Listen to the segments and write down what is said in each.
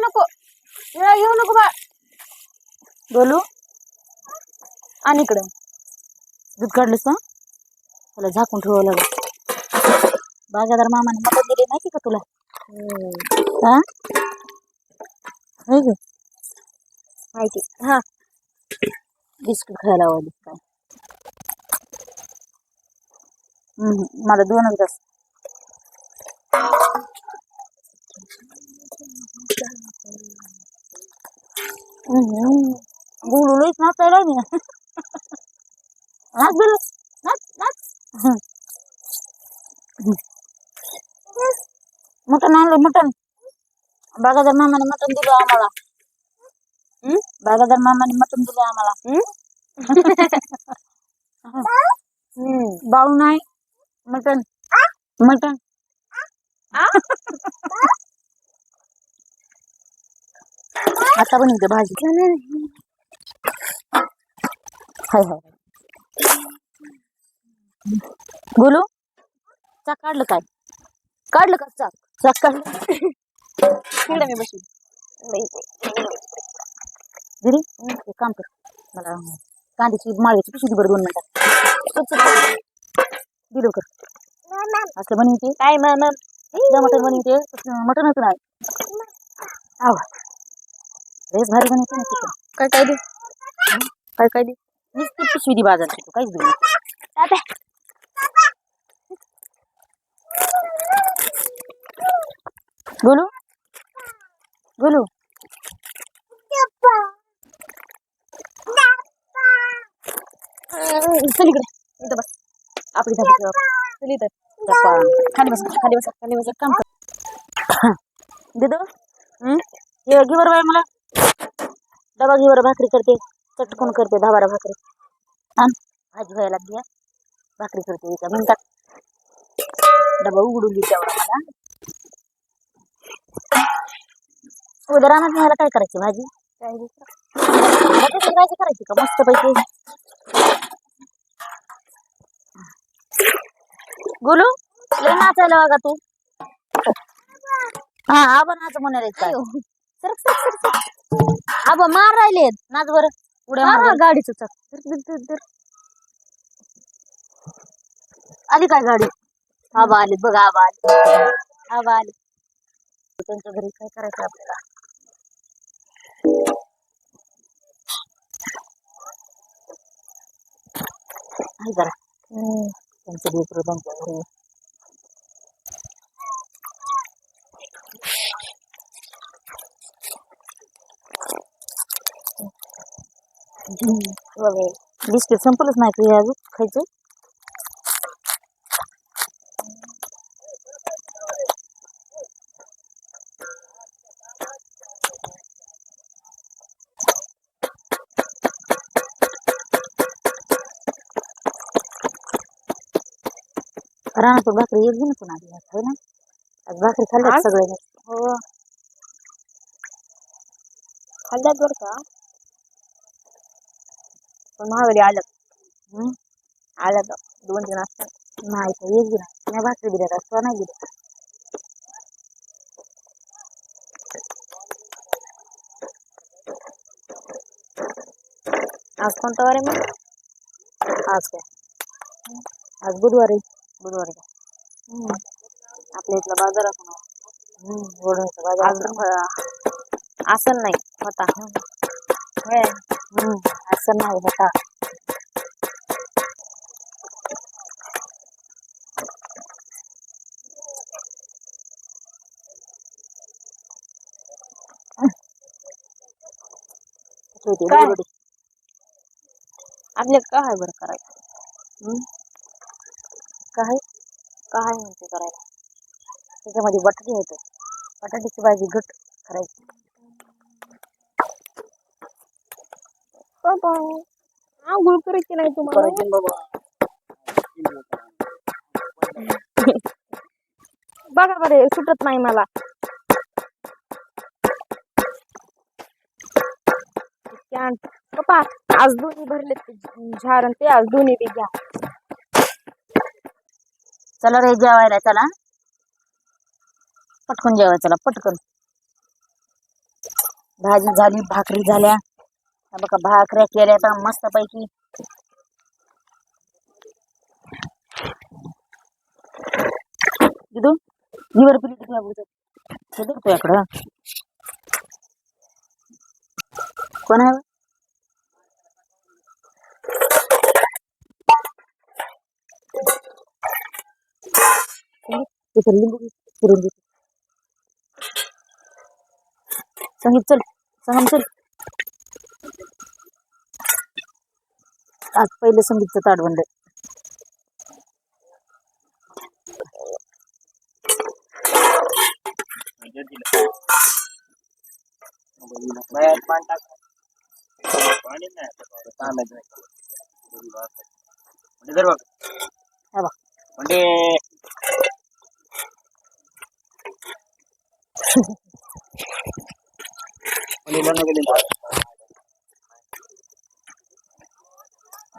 नको. विळा घेऊ नको बा बोलू आणि इकडं. दूध काढलंस ना? त्याला झाकून ठेवावं लागेल. बागादार मामाने मदत दिली माहिती का तुला? हा? होय माहिती. हा. बिस्किट खायला आवडली काय? हम्म, मला दोनच तास बोलू लईच नाचायला मी नाच बोल नाच नाच मटण आणलं मटण बागादार मामाने मटण दिलं आम्हाला हम्म? बागादार मामाने मटण दिलं आम्हाला हम्म बाळू नाही मटण मटण आता बनवते भाजी हाय हाय. बोलू. चाक काढलं काय? काढलं का चाक चाक काढलं तिकडे मी बसली दिदी एक काम कर. मला कांद्याची माळ्याची पिशवी बरं दोन मिनिटात दिलो कर असलं बनवते काय मटण बनवते तसं मटणच नाही. आव. लयच भारी बनवते ना चिकन. काय काय दे? काय काय दे? नुसती पिशवी बाजारची तू काहीच देऊ नको. बोलू बोलू चल इकडे बस बस बस बस काम कर डबा घे बरं भाकरी करते चटकून करते दहा बारा भाकरी. आण भाजी व्हायला लागली आहे. भाकरी करते एका मिनिटात. डबा उघडून दे तेवढा मला. उद्या रानात न्यायला काय करायची भाजी? बटाट्याची भाजी करायची का? मस्त पैकी. गोलू लय नाचायला बघा तू. हा आबा नाच म्हणाले. काय सरक सरक सरक सरक आबा मार राहिलेत नाच बर. उड्या मार बरं. गाडीचं चाक धर, धर, धर, धर. आली काय गाडी? आबा आली बघ आबा आली. आबा आली. त्यांच्या घरी काय करायचं आपल्याला? आहे जरा. त्यांचं लेकरं त्यांच्या घरी बिस्किट संपलंच नाही का हे अजून खायचं रानातून भाकरी एक दिन पण आली आहे ना? आज भाकरी खाल्ल्यात आज? सगळे हो। खाल्ल्यात बरं का? पण महागडी आलं हम्म. आलं तर दोन तीन असतात नाही तर एक दिन नाही भाकरी दिल्या असं नाही दिल्या आज कोणता वार आहे मग आज काय आज बुधवारी बुधवारी का हम्म. आपल्या इथला बाज़ार असतो हम्म वडूनचा बाज़ार आज असतो. असं नाही होता होय. हम्म असं नाही होता. काय? आपल्या काय आहे बरं करायचं? हम्म. काय? काय म्हणते करायला त्याच्यामध्ये बटाटे होते बटाट्याची भाजी घट करायची. बाबा. आंघोळ करायची नाही तुम्हाला? बघा बरे सुटत नाही मला. पप्पा आज दोन्ही भरले झाड ते आज दोन्ही बी घ्या. चला रे जेवायला चला. पटकन जेवाय चला पटकन. भाजी झाली भाकरी झाल्या. बघा भाकऱ्या केल्या तर मस्त पैकी दिदू जीवर पिली किती कोण आहे? लिंबू फिरून देते. संगीत चल संगम चल. आज पहिलं संगीतचं ताट बनलंय बाहेर पाणी टाक पाणी नाही आता तांब्यात नाही म्हणजे धर बघ हा बघ म्हणजे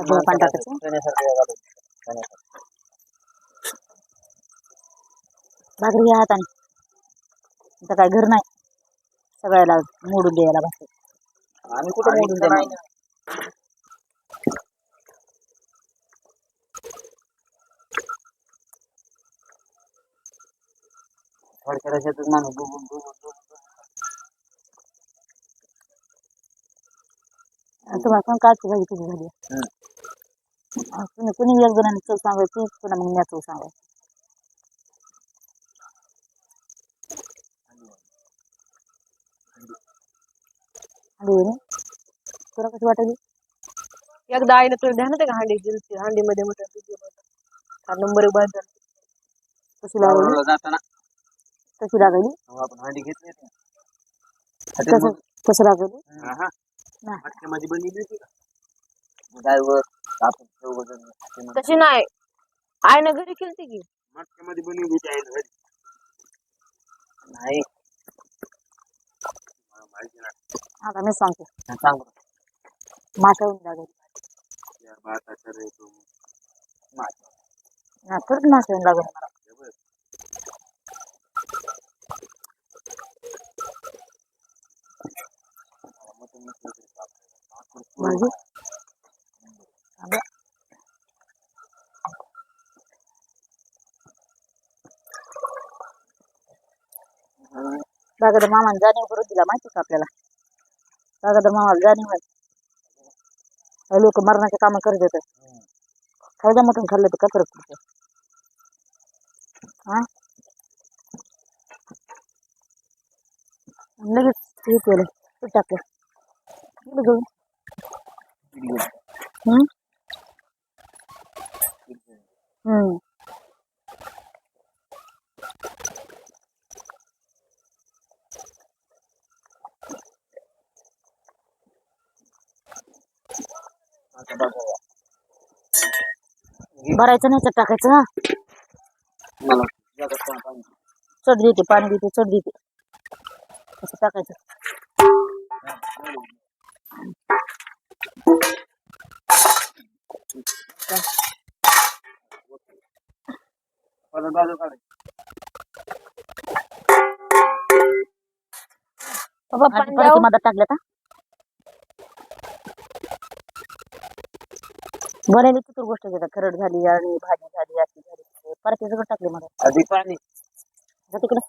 पाणी टाकायचं. भाकरी घ्या हाताने. काय घर नाही. सगळ्याला मोडून द्यायला भाकरी. आम्ही कुठं मोडून रशातच माणूस आणि तुम्हाला काची भाजी किती झाली हम्म. तुम्ही कुणी एक जणांनी चव सांगायची पुन्हा मग मी चव सांगायची हॅलो तुला कशी वाटली एकदा आईने तुला ध्यान होते का हांडी दिलती हांडीमध्ये मटण हा नंबर एक बाद झाला कशी लागली जाताना कशी लागली आपण हांडी घेतली कसं कसं लागली हा. मटक्यामध्ये बनवली होती का ड्रायव्हर आपण. तशी नाही आईनं घरी केलती की मटक्यामध्ये बनवली होती आई घरी नाही मला माहिती नाही आता मी सांगते हा, सांग बरं. माशाहून लागली या भाताचा रे तो मास. नाही खरंच माशाहून लागली मला हे बघ. मटण नसलं तरी चालतं. भाकर पोळी भाजी बागादर मामाने जाणीव करून दिला माहिती का आपल्याला? बागादर मामाला जाणीव आहे लोक मरणाचे काम करत हम्म. खायला मटण खाल्लं तर काय फरक पडतो? हा? लगेच हे केलं पीठ टाकलं. घेऊन हम्म. हम्म. भरायचं नाही तर टाकायचं हा मला जगात कोण पाहिजे. चढ देते पाणी देते चढ देते असं टाकायचं परत बाजू काढायची. बाबा आणि पाणी परत द्यावं? मधात टाकलं का बनायला चतुर गोष्ट घेतात खरड झाली आणि भाजी झाली अशी झाली. परत सगळं टाकले मधात आधी पाणी. तिकडं.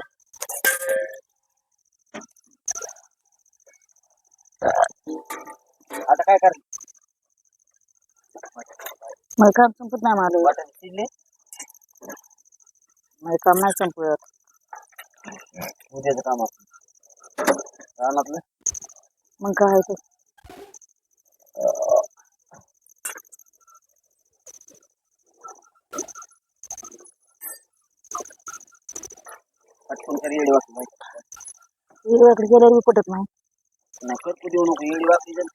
मला काम संपत नाही मला काम नाही संपत उद्याचं काम आपण रानातलं मग काय आहे ते पटकन कर येडी वाटली माहिती वेगवेगळे गेल्यावर बी पटत नाही नाही करतो देऊ नको येडी वाटली जर